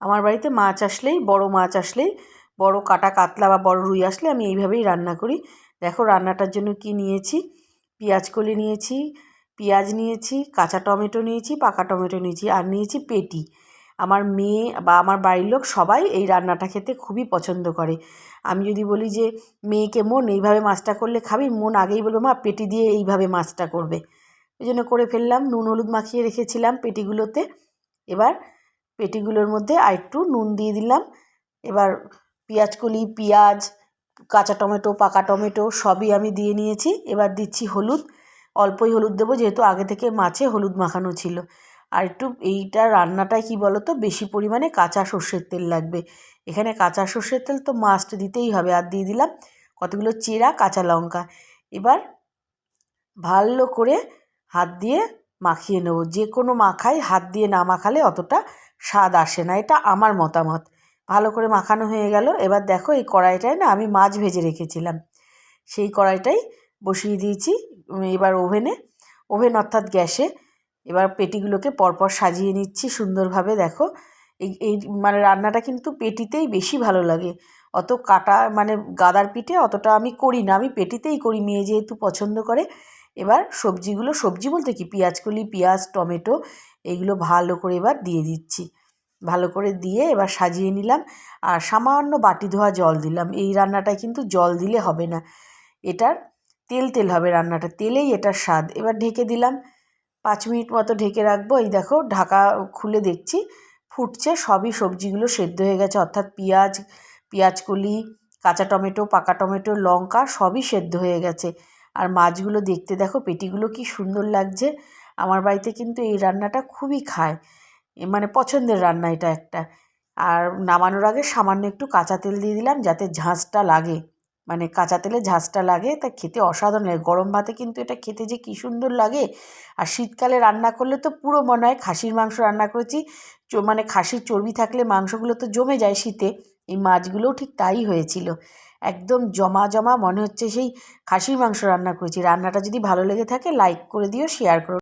আমার বাড়িতে মাছ আসলেই, বড় মাছ আসলেই, বড় কাটা কাতলা বা বড় রুই আসলে আমি এইভাবেই রান্না করি। দেখো রান্নাটার জন্য কি নিয়েছি? পেঁয়াজ কলি নিয়েছি, পেঁয়াজ নিয়েছি, কাঁচা টমেটো নিয়েছি, পাকা টমেটো নিয়েছি আর নিয়েছি পেটি। আমার মেয়ে বা আমার বাড়ির লোক সবাই এই রান্নাটা খেতে খুবই পছন্দ করে। আমি যদি বলি যে, মেয়েকে মন এইভাবে মাছটা করলে খাবি? মন আগেই বলবে, মা, পেটি দিয়ে এইভাবে মাছটা করবে। ওই জন্য করে ফেললাম, নুন হলুদ মাখিয়ে রেখেছিলাম পেটিগুলোতে। এবার পেটিগুলোর মধ্যে আর একটু নুন দিয়ে দিলাম। এবার পেঁয়াজ কলি, পেঁয়াজ, কাঁচা টমেটো, পাকা টমেটো সবই আমি দিয়ে নিয়েছি। এবার দিচ্ছি হলুদ। অল্পই হলুদ দেবো, যেহেতু আগে থেকে মাছে হলুদ মাখানো ছিল। আর একটু এইটা রান্নাটায় কী বলো তো বেশি পরিমাণে কাঁচা সর্ষের তেল লাগবে। এখানে কাঁচা সর্ষের তেল তো মাস্ট দিতেই হবে। আর দিয়ে দিলাম কতগুলো চেরা, কাঁচা লঙ্কা। এবার ভালো করে হাত দিয়ে মাখিয়ে নেব। যে কোনো মাখাই হাত দিয়ে না মাখালে অতটা স্বাদ আসে না, এটা আমার মতামত। ভালো করে মাখানো হয়ে গেল। এবার দেখো এই কড়াইটায় না আমি মাছ ভেজে রেখেছিলাম। সেই কড়াইটাই বসিয়ে দিয়েছি এবার ওভেনে। ওভেন অর্থাৎ গ্যাসে। এবার পেটিগুলোকে পরপর সাজিয়ে নিচ্ছি সুন্দরভাবে, দেখো। এই এই মানে রান্নাটা কিন্তু পেটিতেই বেশি ভালো লাগে। অত কাটা মানে গাদার পিঠে অতটা আমি করি না। আমি পেটিতেই করি, মেয়ে যেহেতু পছন্দ করে। এবার সবজিগুলো, সবজি বলতে কি? পেঁয়াজকলি পেঁয়াজ, টমেটো এইগুলো ভালো করে এবার দিয়ে দিচ্ছি। ভালো করে দিয়ে এবার সাজিয়ে নিলাম আর সামান্য বাটি ধোয়া জল দিলাম। এই রান্নাটায় কিন্তু জল দিলে হবে না। এটার তেল তেল হবে রান্নাটা। তেলেই এটার স্বাদ। এবার ঢেকে দিলাম। পাঁচ মিনিট মতো ঢেকে রাখব। এই দেখো, ঢাকা খুলে দেখছি, ফুটছে, সবই সবজিগুলো সেদ্ধ হয়ে গেছে। অর্থাৎ পেঁয়াজ পেঁয়াজকলি কাঁচা টমেটো, পাকা টমেটো, লঙ্কা সবই সেদ্ধ হয়ে গেছে। আর মাছগুলো দেখতে দেখো, পেটিগুলো কি সুন্দর লাগছে। আমার বাড়িতে কিন্তু এই রান্নাটা খুবই খায়। মানে পছন্দের রান্না এটা একটা। আর নামানোর আগে সামান্য একটু কাঁচা তেল দিয়ে দিলাম যাতে ঝাঁঝটা লাগে। মানে কাঁচা তেলে ঝাঁঝটা লাগে, তা খেতে অসাধারণ লাগে। গরম ভাতে কিন্তু এটা খেতে যে কী সুন্দর লাগে। আর শীতকালে রান্না করলে তো পুরো মনে হয় খাসির মাংস রান্না করেছি। মানে খাসির চর্বি থাকলে মাংসগুলো তো জমে যায় শীতে। এই মাছগুলোও ঠিক তাই হয়েছিল। একদম জমা জমা মনে হচ্ছে সেই খাসির মাংস রান্না করেছি। রান্নাটা যদি ভালো লেগে থাকে লাইক করে দিও শেয়ার করো।